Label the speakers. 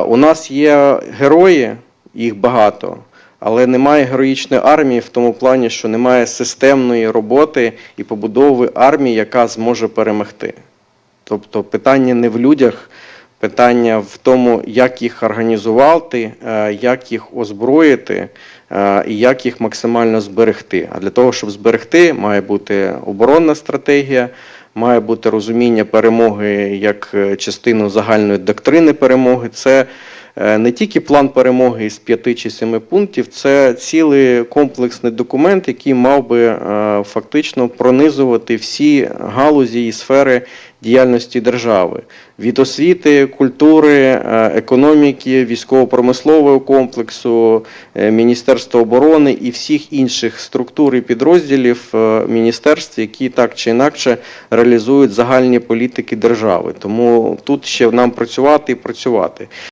Speaker 1: У нас є герої, їх багато, але немає героїчної армії в тому плані, що немає системної роботи і побудови армії, яка зможе перемогти. Тобто питання не в людях, питання в тому, як їх організувати, е, як їх озброїти е, і як їх максимально зберегти. А для того, щоб зберегти, має бути оборонна стратегія, має бути розуміння перемоги як е, частину загальної доктрини перемоги. Це не тільки план перемоги із п'яти чи семи пунктів, це цілий комплексний документ, який мав би е, фактично пронизувати всі галузі і сфери діяльності держави від освіти, культури, е, економіки, військово-промислового комплексу, е, Міністерства оборони і всіх інших структур і підрозділів е, міністерств, які так чи інакше реалізують загальні політики держави. Тому тут ще нам працювати і працювати.